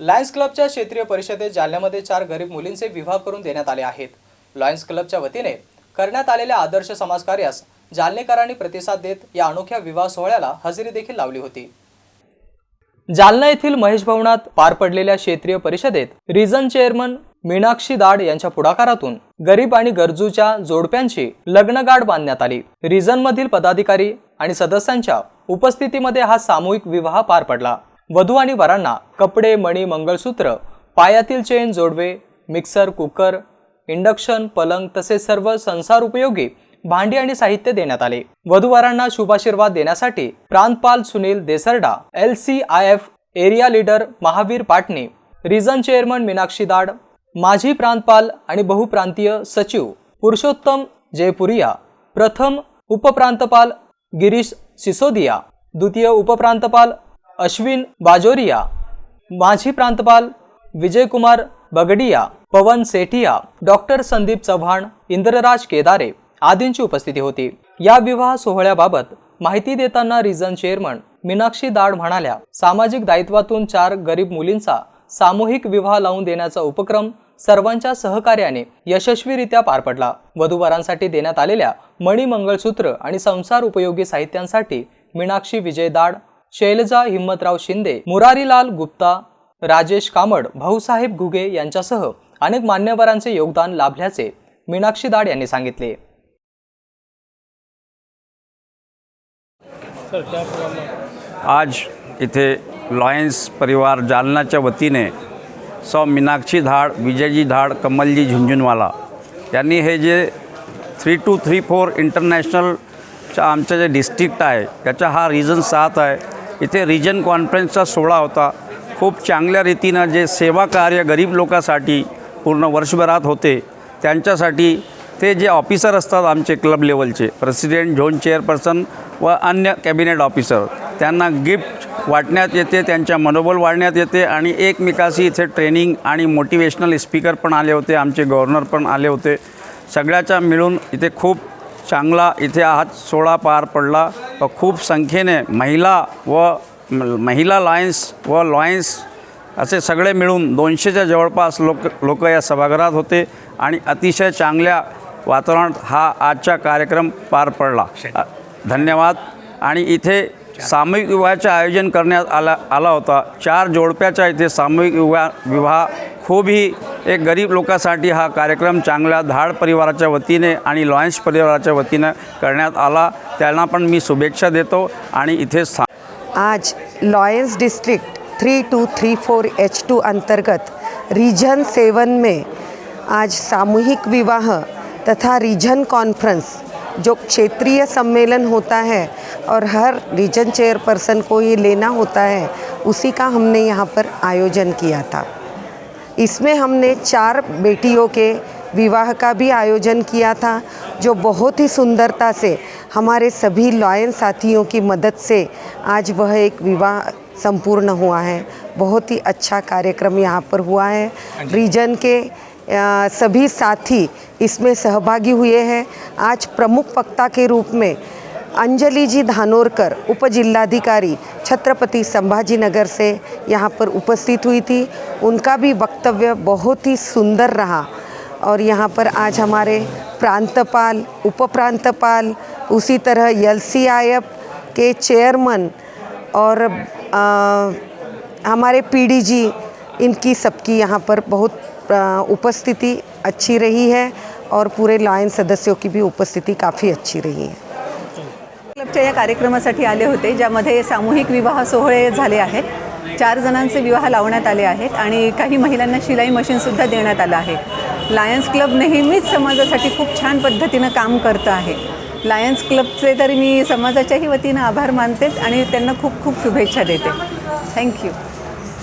Lions क्लबच्या क्षेत्रीय परिषदेत जालन्यामध्ये चार गरीब मुलींचे विवाह करून देण्यात आले आहेत. लायन्स क्लबच्या वतीने करण्यात आलेल्या आदर्श समाजकार्यास जालनेकरांनी प्रतिसाद देत या अनोख्या विवाह सोहळ्याला हजेरी देखील लावली होती. जालना येथील महेश भवनात पार पडलेल्या क्षेत्रीय परिषदेत रिजन चेअरमन मीनाक्षी दाड यांच्या पुढाकारातून गरीब आणि गरजूच्या जोडप्यांची लग्नगाठ बांधण्यात आली. रिजनमधील पदाधिकारी आणि सदस्यांच्या उपस्थितीमध्ये हा सामूहिक विवाह पार पडला. वधू आणि वरांना कपडे मणी मंगळसूत्र पायातील चेन जोडवे मिक्सर कुकर इंडक्शन पलंग तसेच सर्व संसार उपयोगी भांडी आणि साहित्य देण्यात आले. वधूवरांना शुभाशीर्वाद देण्यासाठी प्रांतपाल Sunil Desarda L C I F area leader Mahavir Patne region chairman Meenakshi Dad माजी प्रांतपाल आणि बहुप्रांतीय सचिव पुरुषोत्तम जयपुरिया प्रथम उपप्रांतपाल गिरीश सिसोदिया द्वितीय उपप्रांतपाल अश्विन बाजोरिया माजी प्रांतपाल विजयकुमार बगडिया पवन सेठिया डॉक्टर संदीप चव्हाण इंद्रराज केदारे आदींची उपस्थिती होती. या विवाह सोहळ्याबाबत माहिती देताना रिझन चेअरमन मीनाक्षी दाड म्हणाल्या सामाजिक दायित्वातून चार गरीब मुलींचा सामूहिक विवाह लावून देण्याचा उपक्रम सर्वांच्या सहकार्याने यशस्वीरित्या पार पडला. वधूवरांसाठी देण्यात आलेल्या मणी मंगळसूत्र आणि संसार उपयोगी साहित्यांसाठी मीनाक्षी विजय दाड शैलजा हिम्मतराव शिंदे मुरारीलाल गुप्ता राजेश कामड भाऊसाहेब घुगे यांच्यासह अनेक मान्यवरांचे योगदान लाभल्याचे मीनाक्षी दाड यांनी सांगितले. आज इथे लॉयन्स परिवार जालनाच्या वतीने सौ मीनाक्षी धाड विजयजी धाड कमलजी झुंझुनवाला यांनी हे जे थ्री टू थ्री फोर इंटरनॅशनलच्या आमचं जे डिस्ट्रिक्ट आहे त्याचा हा रिजन सात आहे. इथे रिजन कॉन्फरन्सचा सोहळा होता. खूप चांगल्या रीतीनं जे सेवा कार्य गरीब लोकांसाठी पूर्ण वर्षभरात होते त्यांच्यासाठी ते जे ऑफिसर असतात आमचे क्लब लेवलचे प्रेसिडेंट झोन चेअरपर्सन व अन्य कॅबिनेट ऑफिसर त्यांना गिफ्ट वाटण्यात येते त्यांच्या मनोबल वाढण्यात येते आणि एकमेकाशी इथे ट्रेनिंग आणि मोटिवेशनल स्पीकर पण आले होते आमचे गव्हर्नर पण आले होते. सगळ्याच्या मिळून इथे खूप चांगला इथे हा सोहळा पार पडला. खूप संख्येने महिला व महिला लॉयन्स व लॉयन्स असे सगळे मिळून दोनशेच्या जवळपास लोक लोक या सभागृहात होते आणि अतिशय चांगल्या वातावरणात हा आजचा कार्यक्रम पार पडला. धन्यवाद. आणि इथे सामूहिक विवाहाचे आयोजन करण्यात आला आला होता. चार जोडप्याचा इथे सामूहिक विवाह विवाह खूपही एक गरीब लोकांसाठी हा कार्यक्रम चांगल्या धाड परिवाराच्या वतीने आणि लॉयन्स परिवाराच्या वतीनं करण्यात आला. त्यांना पण मी शुभेच्छा देतो आणि इथे सा आज lions district three two three four H two अंतर्गत रीजन सेवन में आज सामूहिक विवाह तथा रीजन कॉन्फ्रेंस जो क्षेत्रीय सम्मेलन होता है और हर रीजन चेयरपर्सन को ये लेना होता है उसी का हमने यहाँ पर आयोजन किया था। इसमें हमने चार बेटियों के विवाह का भी आयोजन किया था जो बहुत ही सुंदरता से हमारे सभी लॉयन साथियों की मदद से आज वह एक विवाह संपूर्ण हुआ है। बहुत ही अच्छा कार्यक्रम यहाँ पर हुआ है। रीजन के अ, सभी साथी इसमें सहभागी हुए हैं। आज प्रमुख वक्ता के रूप में अंजलि जी धानोरकर उप जिलाधिकारी छत्रपति संभाजी नगर से यहाँ पर उपस्थित हुई थी। उनका भी वक्तव्य बहुत ही सुंदर रहा और यहाँ पर आज हमारे प्रांतपाल उप प्रांतपाल उसी तरह एलसीआईएफ के चेयरमैन और अ, हमारे पीडीजी इनकी सबकी यहाँ पर बहुत उपस्थिति अच्छी रही है और पूरे लायन सदस्यों की भी उपस्थिति काफ़ी अच्छी रही है। क्लबच्या या कार्यक्रमासाठी आले होते ज्यामध्ये सामूहिक विवाह सोहळे झाले आहेत. चार जणांचे विवाह लावण्यात आले आहेत आणि काही महिलांना शिलाई मशीनसुद्धा देण्यात आलं आहे. लायन्स क्लब नेहमीच समाजासाठी खूप छान पद्धतीनं काम करतं आहे. लायन्स क्लबचे तर मी समाजाच्याही वतीनं आभार मानतेच आणि त्यांना खूप खूप शुभेच्छा देते. थँक्यू.